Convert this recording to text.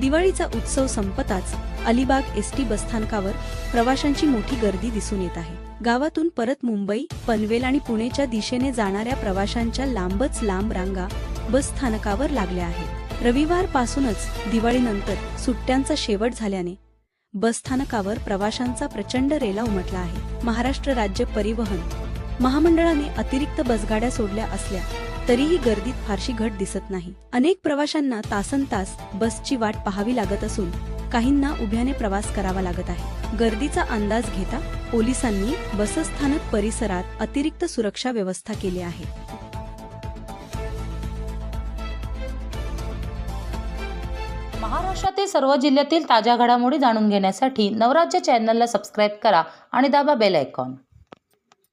दिवाळीचा उत्सव संपताच अलिबाग एस टी बसस्थानकावर प्रवाशांची मोठी गर्दी दिसून येत आहे. गावातून परत मुंबई पनवेल आणि पुणेच्या दिशेने जाणाऱ्या प्रवाशांच्या लांबच लांब रांगा बसस्थानकावर लागल्या आहेत. रविवार पासूनच दिवाळीनंतर सुट्ट्यांचा शेवट झाल्याने बसस्थानकावर प्रवाशांचा प्रचंड रेला उमटला आहे. महाराष्ट्र राज्य परिवहन महामंडळाने अतिरिक्त बसगाड्या सोडल्या असल्या तरीही गर्दीत फारशी घट दिसत नाही. अनेक प्रवाशांना तासन तास बसची वाट पाहावी लागत असून काहींना उभ्याने प्रवास करावा लागत आहे. गर्दीचा अंदाज घेता पोलिसांनी बसस्थानक परिसरात अतिरिक्त सुरक्षा व्यवस्था केली आहे. महाराष्ट्रातील सर्व जिल्ह्यातील ताज्या घडामोडी जाणून घेण्यासाठी नवराज्य चॅनलला सबस्क्राईब करा आणि दाबा बेल आयकॉन.